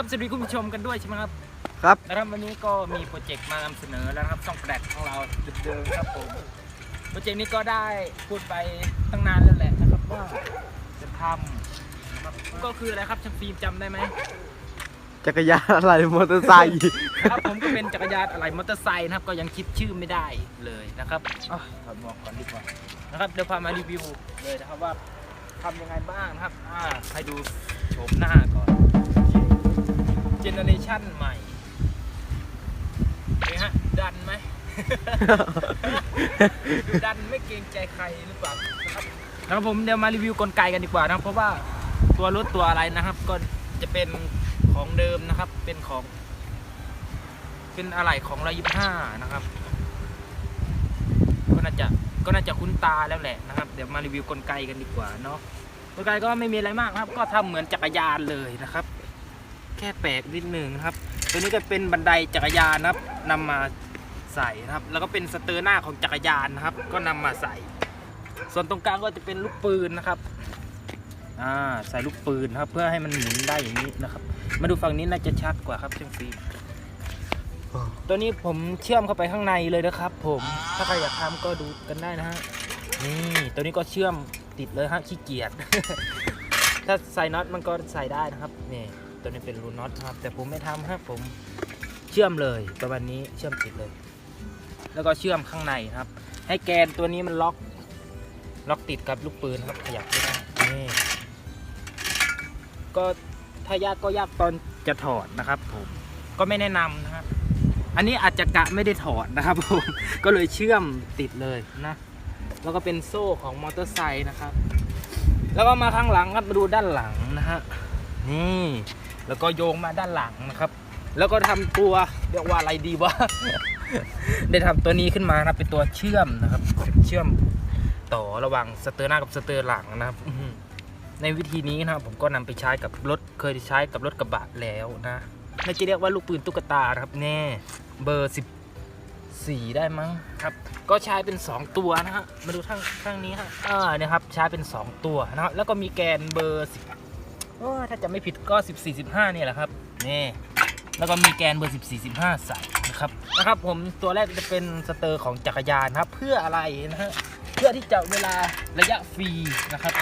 ครับสวัสดีคุณผู้ชมกันด้วยใช่ไหมครับครับนะครับวันนี้ก็มีโปรเจกต์มานำเสนอแล้วนะครับช่องแปลกของเราเดิมๆครับผมโปรเจกต์นี้ก็ได้พูดไปตั้งนานแล้วแหละนะครับว่าจะทำนะครับก็คืออะไรครับช่างฟิล์มจำได้ไหมจักรยานอะไรมอเตอร์ไซค์ ครับผมก็เป็นจักรยานอะไรมอเตอร์ไซค์นะครับก็ยังคิดชื่อไม่ได้เลยนะครับอะถอดหมวกก่อนดีกว่านะครับเดี๋ยวพามารีวิวเลยนะครับว่าทำยังไงบ้างนะครับอ่าให้ดูโฉมหน้าก่อน เนอเรชั่นใหม่นี่ฮะ ดันไหม ดันไม่เกรงใจใครหรือเปล่านะครับนะครับผมเดี๋ยวมารีวิวกลไกกันดีกว่านะครับ เพราะว่าตัวรถตัวอะไรนะครับ ก็จะเป็นของเดิมนะครับ เป็นของ เป็นอะไหล่ของร้อยยี่ห้านะครับ ก็น่าจะก็น่าจะคุ้นตาแล้วแหละนะครับ เดี๋ยวมารีวิวกลไกกันดีกว่าเนาะกลไกก็ไม่มีอะไรมากครับ ก็ทำเหมือนจักรยานเลยนะครับ แค่แปลกนิดหนึ่งนะครับ ตัวนี้ก็เป็นบันไดจักรยานนะครับนำมาใส่นะครับ แล้วก็เป็นสเตอร์หน้าของจักรยานนะครับ ก็นำมาใส่ ส่วนตรงกลางก็จะเป็นลูกปืนนะครับอ่าใส่ลูกปืนครับ เพื่อให้มันหมุนได้อย่างนี้นะครับ มาดูฝั่งนี้น่าจะชัดกว่าครับเชียงฟิล์มตัวนี้ผมเชื่อมเข้าไปข้างในเลยนะครับ ผมถ้าใครอยากทำก็ดูกันได้นะฮะนี่ตัวนี้ก็เชื่อมติดเลยฮะขี้เกียจถ้าใส่น็อตมันก็ใส่ได้นะครับนี่ ตัวนี้เป็นรูน็อตครับ แต่ผมไม่ทำครับผมเชื่อมเลยประมาณนี้เชื่อมติดเลย แล้วก็เชื่อมข้างในครับ ให้แกนตัวนี้มันล็อก ล็อกติดกับลูกปืนครับขยับไม่ได้นี่ก็ถ้ายากก็ยากตอนจะถอดนะครับผมก็ไม่แนะนำนะครับ อันนี้อาจจะกะไม่ได้ถอดนะครับผมก็เลยเชื่อมติดเลยนะ แล้วก็เป็นโซ่ของมอเตอร์ไซค์นะครับ แล้วก็มาข้างหลังครับมาดูด้านหลังนะฮะนี่ แล้วก็โยงมาด้านหลังนะครับ แล้วก็ทำตัวเรียกว่าอะไรดีวะ ได้ทำตัวนี้ขึ้นมานะครับเป็นตัวเชื่อมนะครับ เชื่อมต่อระหว่างสเตอร์หน้ากับสเตอร์หลังนะครับในวิธีนี้นะครับผมก็นำไปใช้กับรถเคยใช้กับรถกระบะแล้วนะไม่จะเรียกว่าลูกปืนตุ๊กตาครับแน่เบอร์14 ได้มั้งครับ ก็ใช้เป็น 2 ตัวนะฮะมาดูข้างข้างนี้ฮะอ่าเนี่ยครับใช้เป็น 2 ตัวนะครับแล้วก็มีแกนเบอร์10 ถ้าจะไม่ผิดก็ 14 15เนี่ยแหละครับนี่แล้วก็มีแกนเบอร์ 14 15 ใส่นะครับนะครับผมตัวแรกจะเป็นสเตอร์ของจักรยานครับ เพื่ออะไรนะฮะเพื่อที่จะเวลาระยะฟรีนะครับ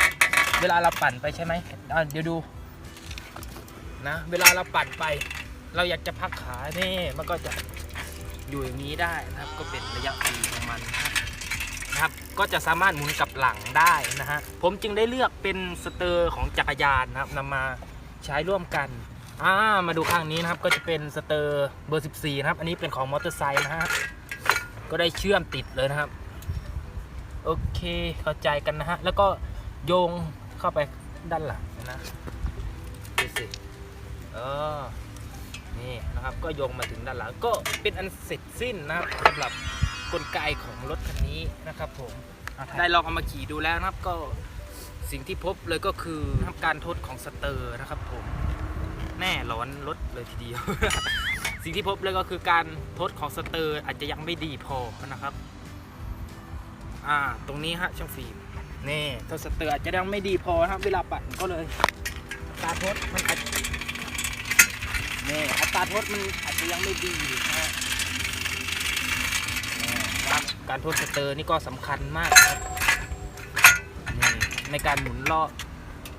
เวลาเราปั่นไปใช่ไหมเดี๋ยวดูนะเวลาเราปั่นไป เราอยากจะพักขานี่มันก็จะอยู่อย่างนี้ได้นะครับ ก็เป็นระยะฟรีของมันนะครับ นะครับ ก็จะสามารถหมุนกลับหลังได้นะฮะ ผมจึงได้เลือกเป็นสเตอร์ของจักรยานนะครับนำมาใช้ร่วมกันอ่ามาดูข้างนี้นะครับก็จะเป็นสเตอร์เบอร์ 14 นะครับ อันนี้เป็นของมอเตอร์ไซค์นะฮะ ก็ได้เชื่อมติดเลยนะครับ โอเคเข้าใจกันนะฮะ แล้วก็โยงเข้าไปด้านหลังนะดูสิเออนี่นะครับก็โยงมาถึงด้านหลังก็เป็นอันเสร็จสิ้นนะครับสำหรับกลไกของรถคัน นี้นะครับผมได้ลองเอามาขี่ดูแล้วนะครับก็สิ่งที่พบเลยก็คือทำการทดของสเตอร์นะครับผมแม่ร้อนรถเลยทีเดียว สิ่งที่พบเลยก็คือการทดของสเตอร์อาจจะยังไม่ดีพอนะครับอ่าตรงนี้ฮะช่างฟิล์มนี่ทดสเตอร์อาจจะยังไม่ดีพอนะครับ เวลาปั่นก็เลยอัตราทดมันอาจนี่อัตราทดมันอาจจะยังไม่ดีนะครับ การทดสเตอร์นี่ก็สำคัญมากครับนี่ในการหมุนรอบ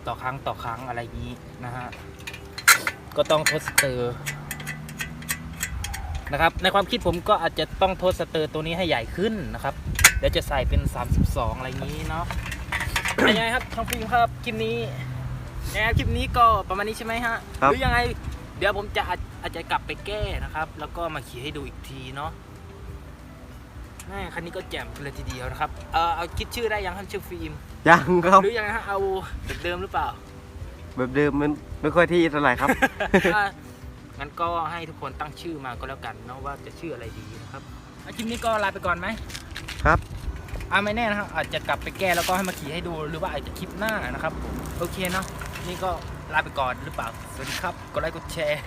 ต่อครั้งต่อครั้งอะไรอย่างนี้นะฮะก็ต้องทดสเตอร์นะครับในความคิดผมก็อาจจะต้องทดสเตอร์ตัวนี้ให้ใหญ่ขึ้นนะครับเดี๋ยวจะใส่เป็น 32 อะไรอย่างนี้เนาะเป็นยังไงครับช่องฟิล์มครับคลิปนี้ยังไงครับคลิปนี้ก็ประมาณนี้ใช่ไหมฮะครับหรือยังไงเดี๋ยวผมจะอาจอาจจะกลับไปแก้นะครับ แล้วก็มาขี่ให้ดูอีกทีเนาะ แม่คันนี้ก็แจ่มเลยทีเดียวนะครับ เออเอาคิดชื่อได้ยังครับชื่อฟิล์มยังครับหรือยังไงฮะเอาแบบเดิมหรือเปล่า แบบเดิมมันไม่ค่อยที่เท่าไหร่ครับถ้างั้นก็ให้ทุกคนตั้งชื่อมาก็แล้วกันเนาะว่าจะชื่ออะไรดีนะครับอะคลิปนี้ก็ลาไปก่อนไหมครับอ่าไม่แน่นะครับอาจจะกลับไปแก้แล้วก็ให้มาขี่ให้ดูหรือว่าอาจจะคลิปหน้านะครับผมโอเคเนาะนี่ก็ลาไปก่อนหรือเปล่าสวัสดีครับกดไลค์กดแชร์